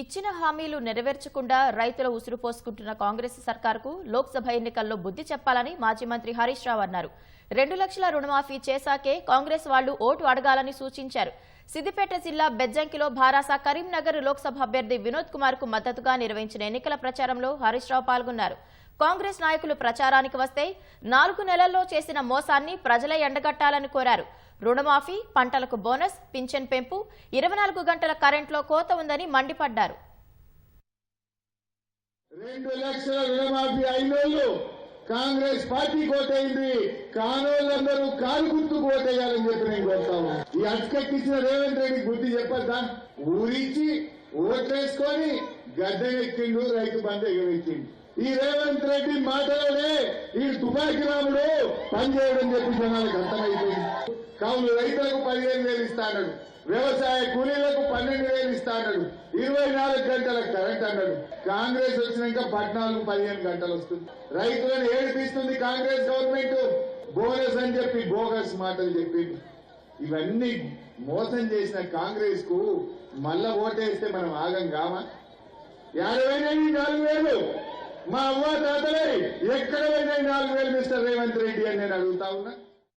ఇచ్చిన హామీలు నెరవేర్చకుండా రైతుల ఉసురు పోసుకుంటున్న కాంగ్రెస్ సర్కార్కు లోక్సభ ఎన్నికల్లో బుద్ధి చెప్పాలని మాజీ మంత్రి హరీష్ రావు అన్నారు. రెండు లక్షల రుణమాఫీ చేశాకే కాంగ్రెస్ వాళ్ళు ఓటు అడగాలని సూచించారు. సిద్దిపేట జిల్లా బెజ్జంకిలో భారాస కరీంనగర్ లోక్సభ అభ్యర్థి వినోద్ కుమార్కు మద్దతుగా నిర్వహించిన ఎన్నికల ప్రచారంలో హరీష్ రావు పాల్గొన్నారు. కాంగ్రెస్ నాయకులు ప్రచారానికి వస్తే నాలుగు నెలల్లో చేసిన మోసాన్ని ప్రజలే ఎండగట్టాలని కోరారు. రుణమాఫీ పంటలకు బోనస్ పింఛన్ పెంపు ఇరవై నాలుగు గంటల కరెంట్లో కోత ఉందని మండిపడ్డారు. రెండు లక్షల రుణమాఫీ ఐదు కాంగ్రెస్ పార్టీ కోటైంది కానోళ్ళందరూ కాలు గుర్తు కోటేయాలని చెప్పి నేను కోరుతాము ఈ అటుకెక్కించిన రేవంత్ రెడ్డి బుద్ధి చెప్పద్దా? ఊరించి ఓట్లేసుకొని గద్దెనెక్కిండు రైతు బంధు ఎగరెక్కిండు ఈ రేవంత్ రెడ్డి మాటలోనే ఈ తుపాకి రాముడు పనిచేయడం చెప్పి జనాలకు అర్థమైపోయింది. కావున రైతులకు పదిహేను వేలు ఇస్తాడు వ్యవసాయ కూలీలకు పన్నెండు వేలు ఇస్తాడు ఇరవై నాలుగు గంటల కరెంట్ అన్నాడు. కాంగ్రెస్ వచ్చినాక పద్నాలుగు పదిహేను గంటలు వస్తుంది. రైతులను ఏడిపిస్తుంది కాంగ్రెస్ గవర్నమెంట్. బోనస్ అని చెప్పి బోగస్ మాటలు చెప్పింది ఇవన్నీ మోసం చేసిన కాంగ్రెస్కు మళ్ళా ఓటేస్తే మనం ఆగం కామా? యాభై నాలుగు వేలు? మా అవ్వ తాతలే ఎక్కడ పోయినాయి నాలుగు వేలు మిస్టర్ రేవంత్ రెడ్డి అని నేను అడుగుతా ఉన్నా.